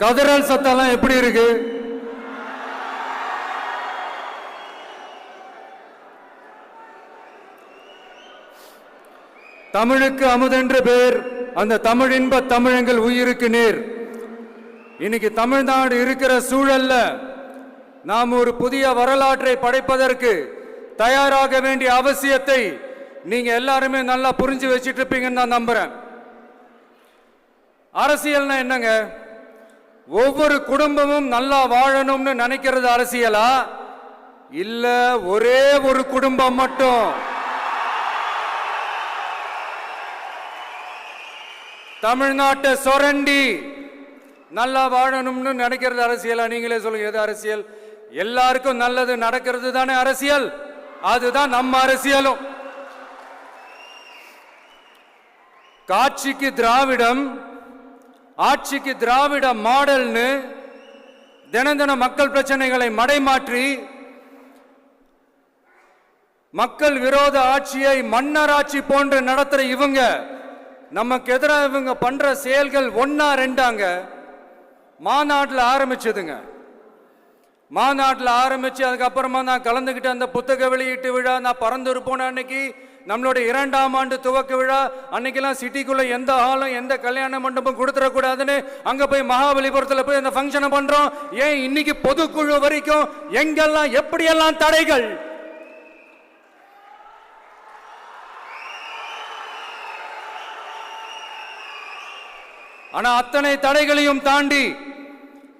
கதறல் சத்தம்லாம் எப்படி இருக்கு? தமிழுக்கு அமுதென்று பேர் அந்த தமிழ் இன்ப தமிழங்கள் உயிருக்கு நேர். இன்னைக்கு தமிழ்நாடு இருக்கிற சூழல்ல நாம் ஒரு புதிய வரலாற்றை படைப்பதற்கு தயாராக வேண்டிய அவசியத்தை நீங்க எல்லாருமே நல்லா புரிஞ்சு வச்சிட்டு இருப்பீங்கன்னு நான் நம்புறேன். அரசியல்னா என்னங்க? ஒவ்வொரு குடும்பமும் நல்லா வாழணும்னு நினைக்கிறது அரசியலா? இல்ல ஒரே ஒரு குடும்பம் மட்டும்? தமிழ்நாட்டை சொரண்டி நல்லா வாழணும்னு நினைக்கிறது அரசியலா? நீங்களே சொல்லுங்க எது அரசியல்? எல்லாருக்கும் நல்லது நடக்கிறது தானே அரசியல்? அதுதான் நம்ம அரசியலும். காட்சிக்கு திராவிடம் ஆட்சிக்கு திராவிட மாடல்னு தினந்தின மக்கள் பிரச்சனைகளை மடைமாற்றி மக்கள் விரோத ஆட்சியை மன்னராட்சி போன்று நடத்துற இவங்க நமக்கு எதிராக இவங்க பண்ற செயல்கள் ஒன்னா ரெண்டாங்க. மாநாட்டில் ஆரம்பிச்சதுங்க. மாநாட்டில் ஆரம்பித்து அதுக்கப்புறமா நான் கலந்துக்கிட்ட அந்த புத்தக வெளியீட்டு விழா நான் பறந்துரு போன அன்னைக்கு நம்மளுடைய இரண்டாம் ஆண்டு துவக்க விழா அன்னைக்கெல்லாம் சிட்டிக்குள்ளே எந்த ஹாலும் எந்த கல்யாண மண்டபம் கொடுத்துடக்கூடாதுன்னு அங்கே போய் மகாபலிபுரத்தில் போய் அந்த ஃபங்க்ஷனை பண்ணுறோம் ஏன் இன்னைக்கு பொதுக்குழு வரைக்கும் எங்கெல்லாம் எப்படியெல்லாம் தடைகள்? ஆனால் அத்தனை தடைகளையும் தாண்டி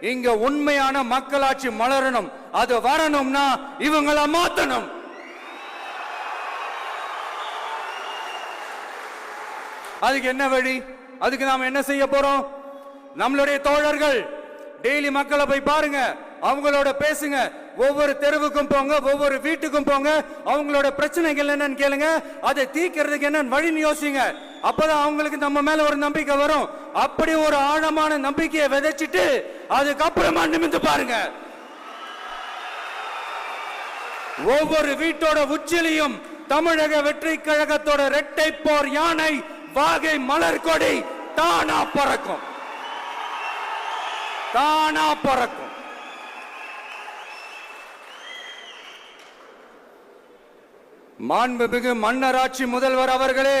இங்க உண்மையான மக்களாட்சி மலரணும். அது வரணும்னா இவங்கள மாத்தணும். அதுக்கு என்ன வழி? அதுக்கு நாம என்ன செய்ய போறோம்? நம்மளுடைய தோழர்கள் டெய்லி மக்களை போய் பாருங்க. அவங்களோட பேசுங்க. ஒவ்வொரு தெருவுக்கும் போங்க ஒவ்வொரு வீட்டுக்கும் போங்க. அவங்களோட பிரச்சனைகள் என்னன்னு கேளுங்க. அதை தீக்கிறதுக்கு என்னன்னு வழின்னு யோசிங்க. அப்பதான் அவங்களுக்கு நம்ம மேல ஒரு நம்பிக்கை வரும். அப்படி ஒரு ஆழமான நம்பிக்கையை விதைச்சிட்டு அதுக்கப்புறமா நிமிந்து பாருங்க. ஒவ்வொரு வீட்டோட உச்சிலையும் தமிழக வெற்றி கழகத்தோட இரட்டை போர் யானை வாகை மலர் கொடி தானா பறக்கும். தானா பறக்கும். மாண்புமிகு மன்னராட்சி முதல்வர் அவர்களே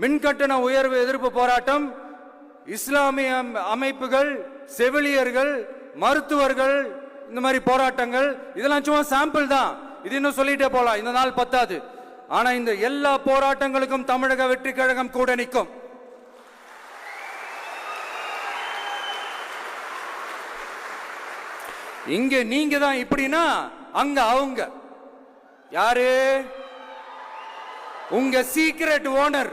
மின்கட்டண உயர்வு எதிர்ப்பு போராட்டம் இஸ்லாமிய அமைப்புகள் செவிலியர்கள் மருத்துவர்கள் இந்த மாதிரி போராட்டங்கள் இதெல்லாம் சும்மா சாம்பிள் தான். இது இன்னும் சொல்லிட்டே போலாம். இந்த நாள் பத்தாது. ஆனா இந்த எல்லா போராட்டங்களுக்கும் தமிழக வெற்றி கழகம் கூட நிற்கும். இங்க நீங்க தான் இப்படின்னா அங்க அவங்க. யாரு? உங்க சீக்ரெட் ஓனர்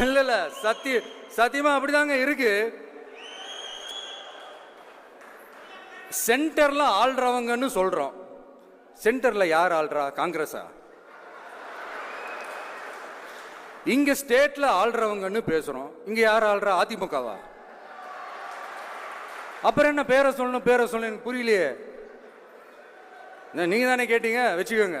இல்ல இல்ல சத்திய சத்தியமா அப்படிதாங்க இருக்கு. சென்டர்ல ஆள்றவங்கன்னு சொல்றோம். சென்டர்ல யார் ஆள்றா காங்கிரஸா? இங்க ஸ்டேட்ல ஆள்றவங்கன்னு பேசுறோம். இங்க யார் ஆள்றா அதிமுகவா? அப்புறம் என்ன பேரை சொல்லணும் பேரை சொல்லணும் எனக்கு புரியலையே. நீங்கள் நீங்க தானே கேட்டீங்க வச்சுக்கோங்க.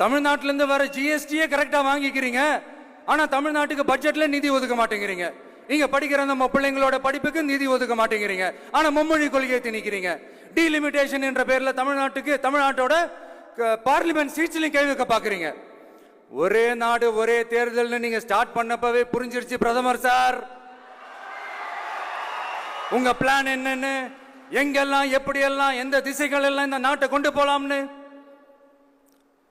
தமிழ்நாட்டில இருந்து வர ஜிஎஸ்டியே கரெக்டா வாங்கிக்கிறீங்க. ஆனா தமிழ்நாட்டுக்கு பட்ஜெட்ல நிதி ஒதுக்க மாட்டேங்கிறீங்க. நீங்க படிக்கிற நம்ம பிள்ளைங்களோட படிப்புக்கு நிதி ஒதுக்க மாட்டேங்கிறீங்க. ஆனா மும்மொழி கொள்கையை திணிக்கிறீங்க. டீலிமிட்டேஷன் என்ற பேர்ல தமிழ்நாட்டுக்கு தமிழ்நாட்டோட பார்லிமெண்ட் சீட்ஸ்லையும் கேள்வி வைக்க பாக்குறீங்க. ஒரே நாடு ஒரே தேர்தல்னு நீங்க ஸ்டார்ட் பண்ணப்பவே புரிஞ்சிருச்சு பிரதமர் சார். உங்க பிளான் என்னன்னு எங்கெல்லாம் எப்படியெல்லாம் எந்த திசைகள் எல்லாம் இந்த நாட்டை கொண்டு போலாம்னு?